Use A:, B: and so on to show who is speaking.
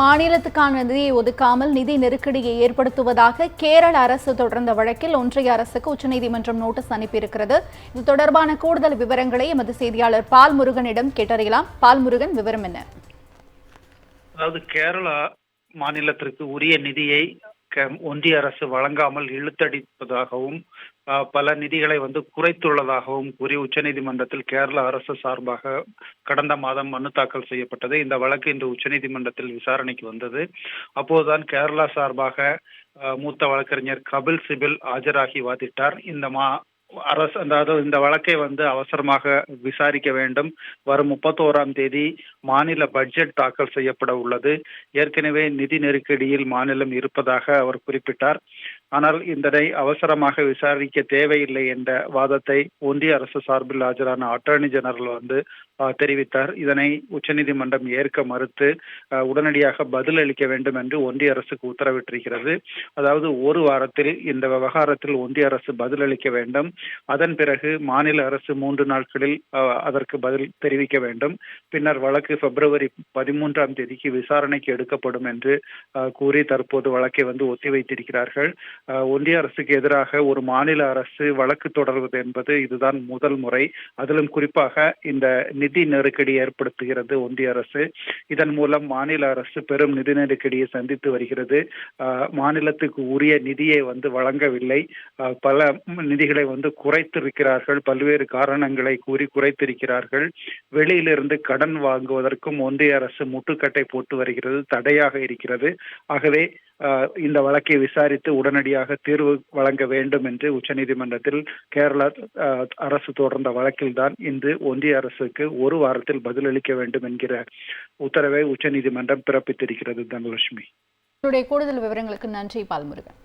A: மாநிலத்துக்கான நிதியை ஒதுக்காமல் நிதி நெருக்கடியை ஏற்படுத்துவதாக கேரள அரசு தொடர்ந்த வழக்கில் ஒன்றிய அரசுக்கு உச்சநீதிமன்றம் நோட்டீஸ் அனுப்பியிருக்கிறது. இது தொடர்பான கூடுதல் விவரங்களை எமது செய்தியாளர் பால் முருகனிடம் கேட்டறியலாம். பால் முருகன் விவரம் என்ன?
B: அதாவது கேரளா மாநிலத்திற்கு உரிய நிதியை ஒன்றிய அரசு வழங்காமல் இழுத்தடிப்பதாகவும் பல நிதிகளை வந்து குறைத்துள்ளதாகவும் கூறி உச்சநீதிமன்றத்தில் கேரள அரசு சார்பாக கடந்த மாதம் மனு தாக்கல் செய்யப்பட்டது. இந்த வழக்கு இன்று உச்சநீதிமன்றத்தில் விசாரணைக்கு வந்தது. அப்போதுதான் கேரளா சார்பாக ஆஹ், மூத்த வழக்கறிஞர் கபில் சிபில் ஆஜராகி வாதிட்டார். இந்த மா அரசு அதாவது இந்த வழக்கை வந்து அவசரமாக விசாரிக்க வேண்டும். வரும் முப்பத்தோராம் தேதி மாநில பட்ஜெட் தாக்கல் செய்யப்பட உள்ளது. ஏற்கனவே நிதி நெருக்கடியில் மாநிலம் இருப்பதாக அவர் குறிப்பிட்டார். ஆனால் இதனை அவசரமாக விசாரிக்க தேவையில்லை என்ற வாதத்தை ஒன்றிய அரசு சார்பில் ஆஜரான அட்டார்னி ஜெனரல் வந்து தெரிவித்தார். இதனை உச்சநீதிமன்றம் ஏற்க மறுத்து உடனடியாக பதில் அளிக்க வேண்டும் என்று ஒன்றிய அரசுக்கு உத்தரவிட்டிருக்கிறது. அதாவது ஒரு வாரத்தில் இந்த விவகாரத்தில் ஒன்றிய அரசு பதில் அளிக்க வேண்டும். அதன் பிறகு மாநில அரசு மூன்று நாட்களில் அதற்கு பதில் தெரிவிக்க வேண்டும். பின்னர் வழக்கு பிப்ரவரி பதிமூன்றாம் தேதிக்கு விசாரணைக்கு எடுக்கப்படும் என்று கூறி தற்போது வழக்கை வந்து ஒத்திவைத்திருக்கிறார்கள். ஒன்றிய அரசுக்கு எதிராக ஒரு மாநில அரசு வழக்கு தொடர்வது என்பது இதுதான் முதல் முறை. அதிலும் குறிப்பாக இந்த நிதி நெருக்கடி ஏற்படுத்துகிறது ஒன்றிய அரசு. இதன் மூலம் மாநில அரசு பெரும் நிதி நெருக்கடியை சந்தித்து வருகிறது. ஆஹ், மாநிலத்துக்கு உரிய நிதியை வந்து வழங்கவில்லை. பல நிதிகளை வந்து குறைத்திருக்கிறார்கள். பல்வேறு காரணங்களை கூறி குறைத்திருக்கிறார்கள். வெளியிலிருந்து கடன் வாங்குவதற்கும் ஒன்றிய அரசு முட்டுக்கட்டை போட்டு வருகிறது. தடையாக இருக்கிறது. ஆகவே இந்த வழக்கை விசாரித்து உடனடியாக தீர்வு வழங்க வேண்டும் என்று உச்சநீதிமன்றத்தில் கேரளா அரசு தொடர்ந்த வழக்கில்தான் இன்று ஒன்றிய அரசுக்கு ஒரு வாரத்தில் பதிலளிக்க வேண்டும் என்கிற உத்தரவை உச்சநீதிமன்றம் பிறப்பித்திருக்கிறது தனலட்சுமி.
A: கூடுதல் விவரங்களுக்கு நன்றி பால்முருகன்.